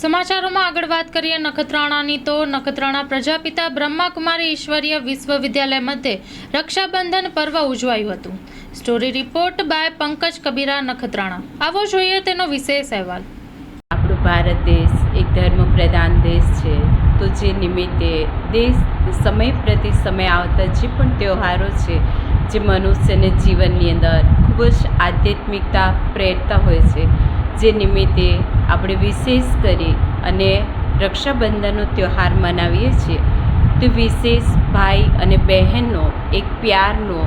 સમાચારોમાં આગળ વાત કરીએ નખત્રાણાની તો નખત્રાણા પ્રજાપિતા બ્રહ્માકુમારી ઈશ્વરીય વિશ્વવિદ્યાલય મધ્યે રક્ષાબંધન પર્વ ઉજવાયું હતું. Story report by Pankaj Kabira, Nakhatrana. આવો જોઈએ તેનો વિશેષ અહેવાલ. આપણો ભારત દેશ એક ધર્મ પ્રધાન દેશ છે. તો જે નિમિત્તે દેશ સમય પ્રતિ સમય આવતા જે પણ તહેવારો છે, જે મનુષ્યને જીવનની અંદર ખૂબ જ આધ્યાત્મિકતા પ્રેરતા હોય છે જે નિમિત્તે આપણે વિશેષ કરી અને રક્ષાબંધનનો તહેવાર મનાવીએ છીએ. તો વિશેષ ભાઈ અને બહેનનો એક પ્યારનો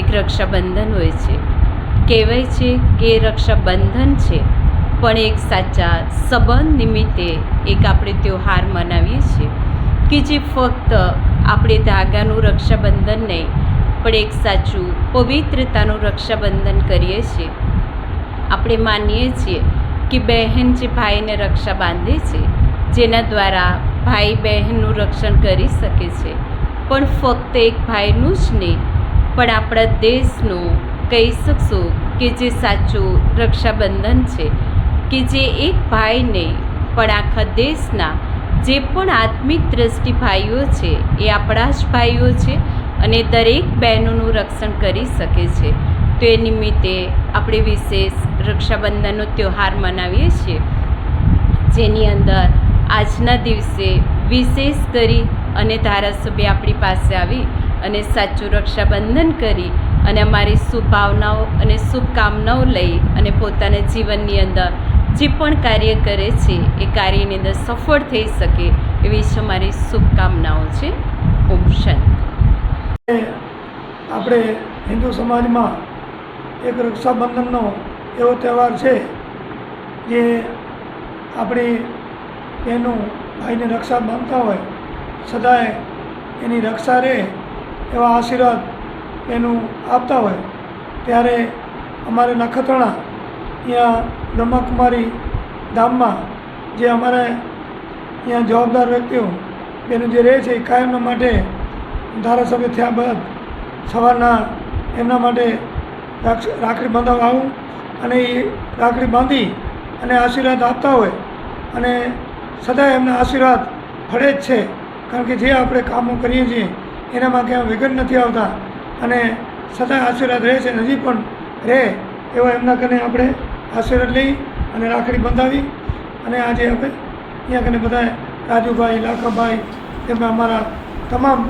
એક રક્ષાબંધન હોય છે. કહેવાય છે કે રક્ષાબંધન છે, પણ એક સાચા સંબંધ નિમિત્તે એક આપણે તહેવાર મનાવીએ છીએ કે જે ફક્ત આપણે ધાગાનું રક્ષાબંધન નહીં, પણ એક સાચું પવિત્રતાનું રક્ષાબંધન કરીએ છીએ. આપણે માનીએ છીએ કે બહેન જે ભાઈને રક્ષા બાંધે છે, જેના દ્વારા ભાઈ બહેનનું રક્ષણ કરી શકે છે. પણ ફક્ત એક ભાઈનું જ નહીં, પણ આપણા દેશનું કહી શકશું કે જે સાચું રક્ષાબંધન છે, કે જે એક ભાઈ નહીં પણ આખા દેશના જે પણ આત્મિક દ્રષ્ટિ ભાઈઓ છે, એ આપણા જ ભાઈઓ છે અને દરેક બહેનોનું રક્ષણ કરી શકે છે. તો નિમિત્તે આપણે વિશેષ રક્ષાબંધનનો તહેવાર મનાવીએ છીએ, જેની અંદર આજના દિવસે વિશેષ કરી અને ધારાસભ્ય આપણી પાસે આવી અને સાચું રક્ષાબંધન કરી અને અમારી શુભભાવનાઓ અને શુભકામનાઓ લઈ અને પોતાના જીવનની અંદર જે પણ કાર્ય કરે છે, એ કાર્યની અંદર સફળ થઈ શકે એવી જ અમારી શુભકામનાઓ છે. ઓમ શાંતિ આપણે હિન્દુ સમાજમાં એક રક્ષાબંધનનો એવો તહેવાર છે જે આપણી બહેનો ભાઈને રક્ષા બાંધતા હોય, સદાય એની રક્ષા રહે એવા આશીર્વાદ એનું આપતા હોય. ત્યારે અમારે નખત્રાણા અહીંયા બ્રહ્માકુમારી ધામમાં જે અમારે અહીંયા જવાબદાર વ્યક્તિઓ એનું જે રહે છે એ કાયમના માટે ધારાસભ્ય થયા બાદ સવારના એમના માટે રાખડી બાંધવા આવું અને એ રાખડી બાંધી અને આશીર્વાદ આપતા હોય અને સદાય એમના આશીર્વાદ ફળે જ છે. કારણ કે જે આપણે કામો કરીએ છીએ, એનામાં ક્યાં વિઘન નથી આવતા અને સદાય આશીર્વાદ રહે છે, નજીક પણ રહે એવા એમના કને આપણે આશીર્વાદ લઈ અને રાખડી બંધાવી અને આજે આપણે અહીંયા કને બધા રાજુભાઈ, લાખાભાઈ તેમાં અમારા તમામ